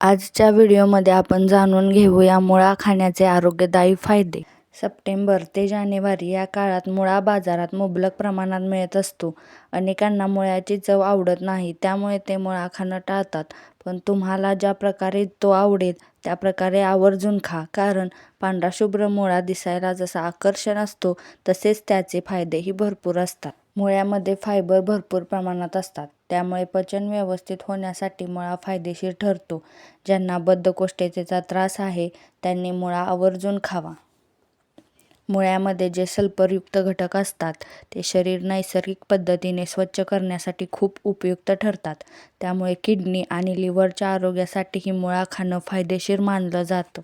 आजच्या व्हिडिओमध्ये आपण जाणून घेऊया मुळा खाण्याचे आरोग्यदायी फायदे. सप्टेंबर ते जानेवारी या काळात मुळा बाजारात मुबलक प्रमाणात मिळत असतो. अनेकांना मुळ्याची चव आवडत नाही त्यामुळे ते मुळा खाणं टाळतात. पण तुम्हाला ज्या प्रकारे तो आवडेल त्या प्रकारे आवर्जून खा. कारण पांढरा शुभ्र मुळा दिसायला जसा आकर्षण असतो तसेच त्याचे फायदेही भरपूर असतात. मुळ्यामध्ये फायबर भरपूर प्रमाणात असतात. त्यामुळे पचन व्यवस्थित होण्यासाठी मुळा फायदेशीर ठरतो. ज्यांना बद्धकोष्ठतेचा त्रास आहे त्यांनी मुळा आवर्जून खावा. मुळ्यामध्ये जे सल्फरयुक्त घटक असतात ते शरीर नैसर्गिक पद्धतीने स्वच्छ करण्यासाठी खूप उपयुक्त ठरतात. त्यामुळे किडनी आणि लिव्हरच्या आरोग्यासाठीही मुळा खाणं फायदेशीर मानलं जातं.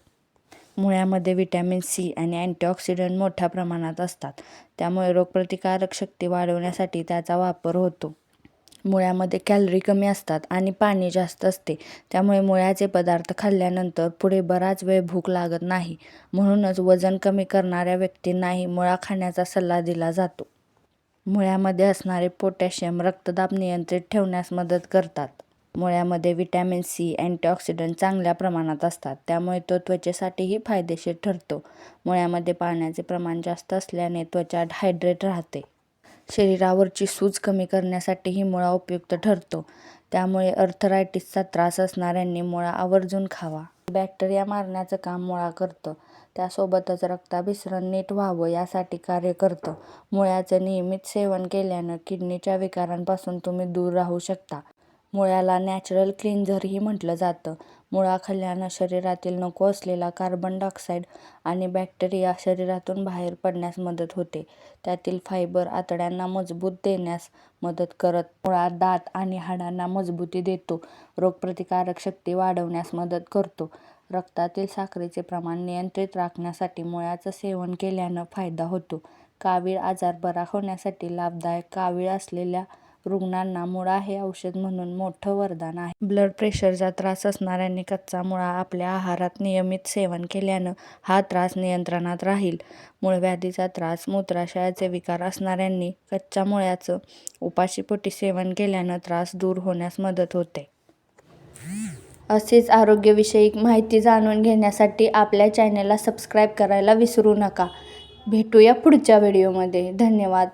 मुळ्यामध्ये व्हिटॅमिन सी आणि अँटीऑक्सिडंट मोठ्या प्रमाणात असतात. त्यामुळे रोगप्रतिकारक शक्ती वाढवण्यासाठी त्याचा वापर होतो. मुळ्यामध्ये कॅलरी कमी असतात आणि पाणी जास्त असते. त्यामुळे मुळ्याचे पदार्थ खाल्ल्यानंतर पुढे बराच वेळ भूक लागत नाही. म्हणूनच वजन कमी करणाऱ्या व्यक्तींनाही मुळा खाण्याचा सल्ला दिला जातो. मुळ्यामध्ये असणारे पोटॅशियम रक्तदाब नियंत्रित ठेवण्यास मदत करतात. मुळ्यामध्ये व्हिटॅमिन सी अँटीऑक्सिडंट चांगल्या प्रमाणात असतात. त्यामुळे तो त्वचेसाठीही फायदेशीर ठरतो. मुळ्यामध्ये पाण्याचे प्रमाण जास्त असल्याने त्वचा हायड्रेट राहते. शरीरावरची सूज कमी करण्यासाठीही मुळा उपयुक्त ठरतो. त्यामुळे अर्थरायटिसचा त्रास असणाऱ्यांनी मुळा आवर्जून खावा. बॅक्टेरिया मारण्याचं काम मुळा करतं. त्यासोबतच रक्ताभिसरण नीट व्हावं यासाठी कार्य करतं. मुळ्याचं नियमित सेवन केल्यानं किडनीच्या विकारांपासून तुम्ही दूर राहू शकता. मुळ्याला नॅचरल क्लिन्झरही म्हटलं जातं. मुळा खाल्ल्यानं शरीरातील नको असलेला कार्बन डायऑक्साईड आणि बॅक्टेरिया शरीरातून बाहेर पडण्यास मदत होते. त्यातील फायबर आतड्यांना मजबूत देण्यास मदत करत मुळा दात आणि हाडांना मजबूती देतो रोगप्रतिकारक शक्ती वाढवण्यास मदत करतो. रक्तातील साखरेचे प्रमाण नियंत्रित राखण्यासाठी मुळ्याचं सेवन केल्यानं फायदा होतो. कावीळ आजार बरा होण्यासाठी लाभदायक कावीळ असलेल्या रुग्णांना मुळा हे औषध म्हणून मोठं वरदान आहे. ब्लड प्रेशरचा त्रास असणाऱ्यांनी कच्चा मुळा आपल्या आहारात नियमित सेवन केल्यानं हा त्रास नियंत्रणात राहील. मूळव्याधीचा त्रास मूत्राशयाचे विकार असणाऱ्यांनी कच्च्या मुळ्याचं उपाशीपोटी सेवन केल्यानं त्रास दूर होण्यास मदत होते. असेच आरोग्यविषयक माहिती जाणून घेण्यासाठी आपल्या चॅनेलला सबस्क्राईब करायला विसरू नका. भेटूया पुढच्या व्हिडिओमध्ये. धन्यवाद.